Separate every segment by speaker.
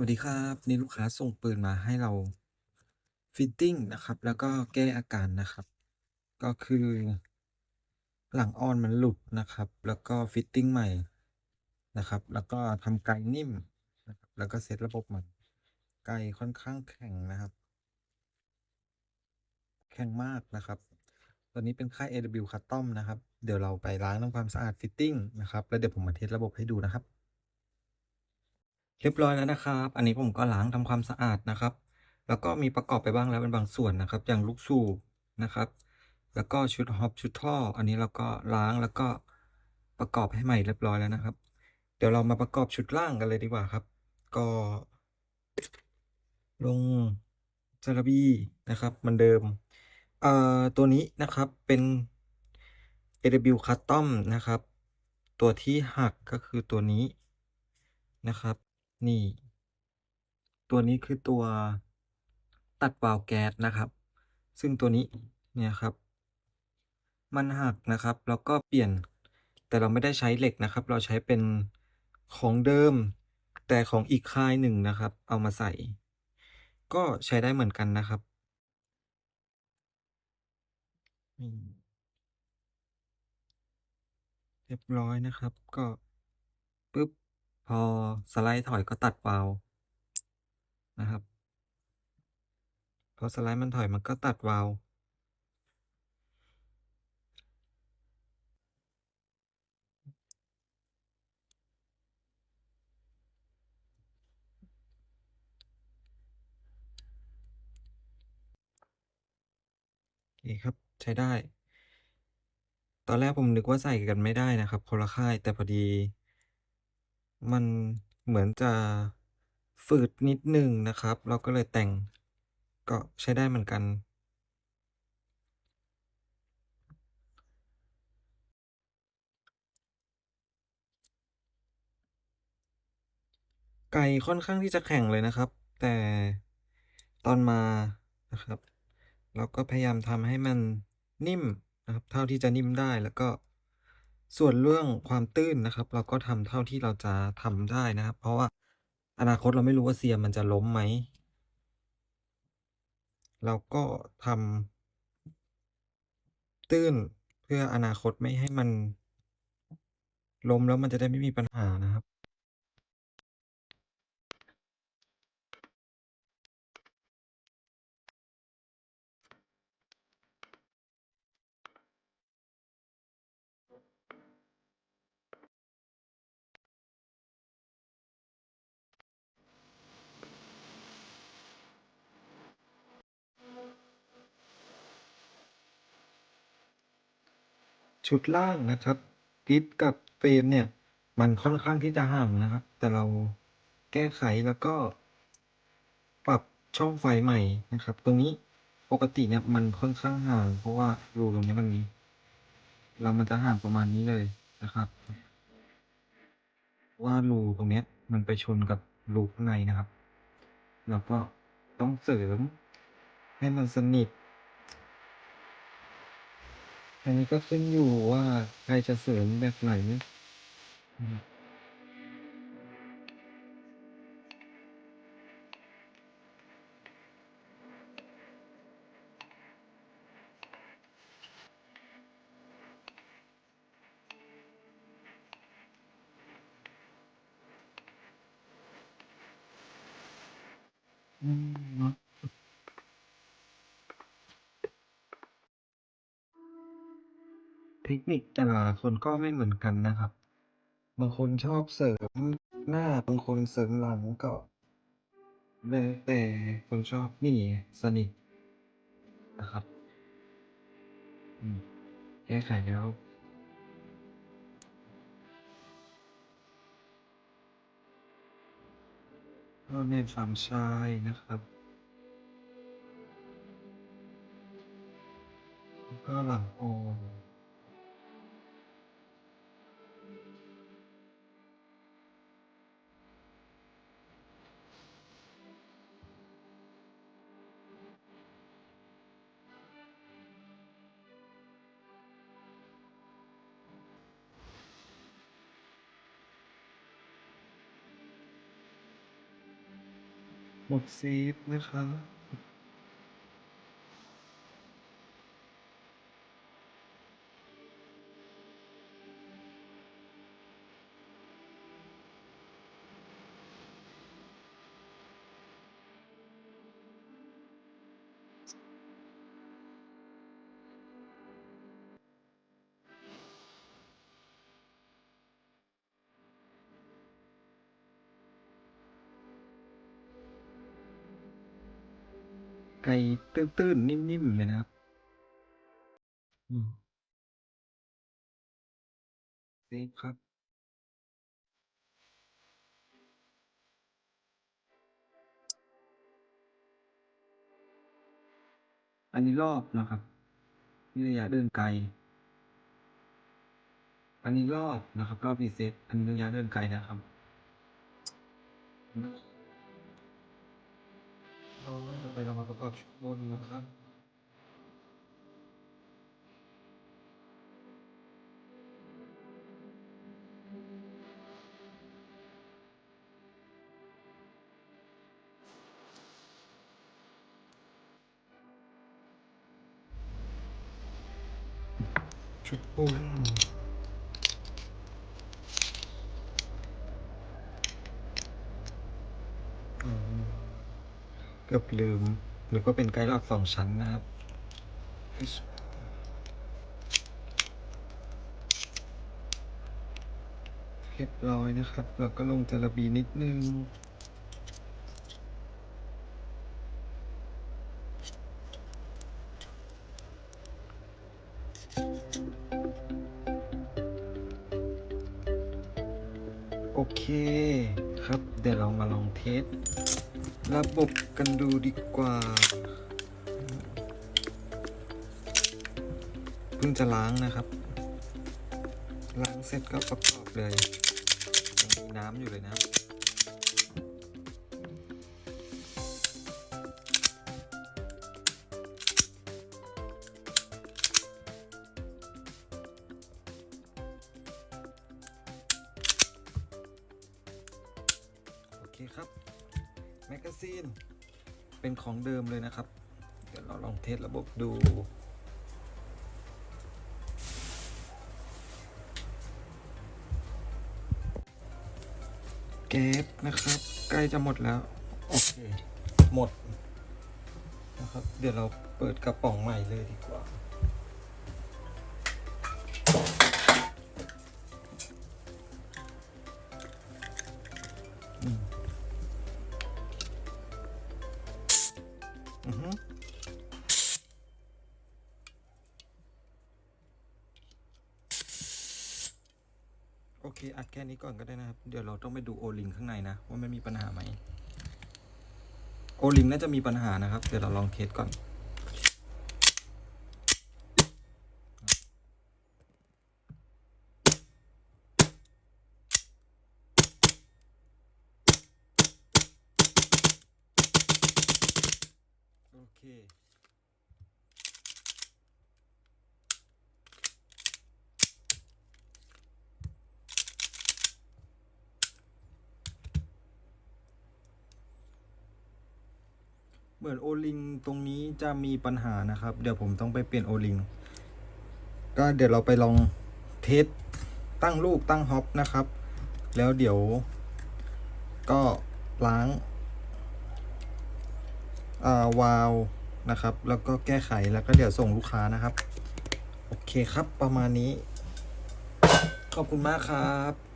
Speaker 1: วัสดีครับนี่ลูกค้าส่งปืนมาให้เราฟิตติ้งนะครับ แล้วก็แก้อาการนะครับ ก็คือ หลังออนมันหลุดนะครับ แล้วก็ฟิตติ้งใหม่นะครับ แล้วก็ทำไกนิ่มนะครับแล้วก็เซตระบบใหม่ไกค่อนข้างแข็งนะครับ แข็งมากนะครับตอนนี้เป็นค่าย AW Custom นะครับ เดี๋ยวเราไปล้างทำความสะอาดฟิตติ้งนะครับ แล้วเดี๋ยวผมมาเทสระบบให้ดูนะครับ เรียบร้อยแล้วนะครับ อันนี้ผมก็ล้างทำความสะอาดนะครับ แล้วก็มีประกอบไปบ้างแล้วเป็นบางส่วนนะครับ อย่างลูกสูบนะครับ แล้วก็ชุดฮอปชุดท่อ อันนี้เราก็ล้างแล้วก็ประกอบให้ใหม่เรียบร้อยแล้วนะครับ เดี๋ยวเรามาประกอบชุดล่างกันเลยดีกว่าครับ ก็ ลงจาระบีนะครับเหมือนเดิมเอ่อตัวนี้นะครับเป็น AW Custom นะครับ ตัวที่หักก็คือตัวนี้นะครับ นี่ ตัวนี้คือตัวตัดวาล์วแก๊สนะครับ ซึ่งตัวนี้เนี่ยครับ มันหักนะครับ แล้วก็เปลี่ยน แต่เราไม่ได้ใช้เหล็กนะครับ เราใช้เป็นของเดิม แต่ของอีกค่ายหนึ่งนะครับ เอามาใส่ ก็ใช้ได้เหมือนกันนะครับเรียบร้อยนะครับ ก็ปึ๊บ พอสไลด์ถอยก็ตัดวาล์วนะครับ พอสไลด์มันถอยมันก็ตัดวาล์วโอเคครับใช้ได้ ตอนแรกผมนึกว่าใส่กันไม่ได้นะครับคนละค่ายแต่พอดี มันเหมือนจะฝืดนิดหนึ่งนะครับ เราก็เลยแต่งก็ใช้ได้เหมือนกัน ไก่ค่อนข้างที่จะแข็งเลยนะครับ แต่ตอนมานะครับ เราก็พยายามทำให้มันนิ่มนะครับ เท่าที่จะนิ่มได้แล้วก็ ส่วนเรื่องความตื้นนะครับ เราก็ทำเท่าที่เราจะทำได้นะครับ เพราะว่าอนาคตเราไม่รู้ว่าเซียมมันจะล้มไหม เราก็ทำตื้นเพื่ออนาคตไม่ให้มันล้มแล้วมันจะได้ไม่มีปัญหานะครับ ชุดล่างนะครับดิสกับเฟรมเนี่ย มันค่อนข้างที่จะห่างนะครับ แต่เราแก้ไขแล้วก็ ปรับช่องไฟใหม่นะครับ ตรงนี้ปกติเนี่ยมันค่อนข้างห่าง เพราะว่ารูตรงนี้มันมีเรามันจะห่างประมาณนี้เลยนะครับว่ารูตรงนี้มันไปชนกับรูข้างในนะครับ เราก็ต้องเสริมให้มันสนิท อันนี้ก็ขึ้นอยู่ว่าใครจะเสริมแบบไหนอืมอืมเนาะ เทคนิคแต่ละคนก็ไม่เหมือนกันนะครับ บางคนชอบเสริมหน้า บางคนเสริมหลังก็แล้วแต่คนชอบนี่สนิทนะครับแก้ไขแล้วก็เน้นฝั่งชายนะครับแล้วก็หลังโอ หมดซีฟนะครั ไก่ตื้นๆ นิ่มๆ เลยนะครับอืมเซฟครับ อันนี้รอบนะครับนี่ระยะเดินไกล อันนี้รอบนะครับ รอบรีเซ็ตอันนี้ระยะเดินไกลนะครับ เราไปเรามาประกอบชุดบนนะครับ ชุดบนอืม เกือบลืม หรือว่าเป็นไกด์ลอดสองชั้นนะครับ เรียบร้อยนะครับ แล้วก็ลงจระบีนิดนึง โอเคครับ เดี๋ยวเรามาลองเทส ระบบกันดูดีกว่า เพิ่งจะล้างนะครับ ล้างเสร็จก็ประกอบเลยยังมีน้ำอยู่เลยนะ เป็นของเดิมเลยนะครับ เดี๋ยวเราลองเทสระบบดูแก๊สนะครับ ใกล้จะหมดแล้ว โอเค หมดนะครับ เดี๋ยวเราเปิดกระป๋องใหม่เลยดีกว่า โอเค อัดแค่นี้ก่อนก็ได้นะครับ เดี๋ยวเราต้องไปดูโอลิงข้างในนะ ว่ามันมีปัญหาไหม โอลิงน่าจะมีปัญหานะครับ เดี๋ยวเราลองเทสก่อน เคเหมือนโอลิงตรงนี้จะมีปัญหานะครับ เดี๋ยวผมต้องไปเปลี่ยนโอลิง ก็เดี๋ยวเราไปลองเทสตั้งลูกตั้งฮอปนะครับ แล้วเดี๋ยวก็ล้างอ่าวาล์ว นะครับ แล้วก็แก้ไขแล้วก็เดี๋ยวส่งลูกค้านะครับ โอเคครับประมาณนี้ ขอบคุณมากครับ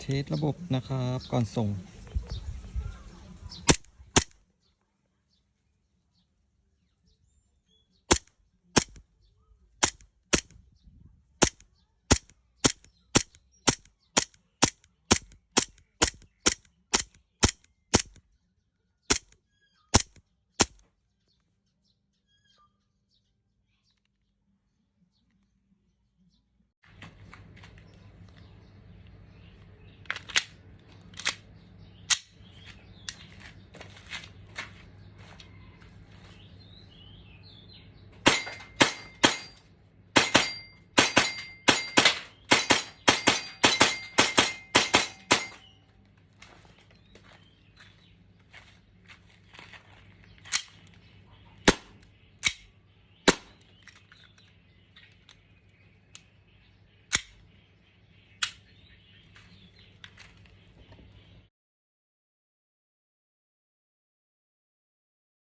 Speaker 1: เทสระบบนะครับ ก่อนส่ง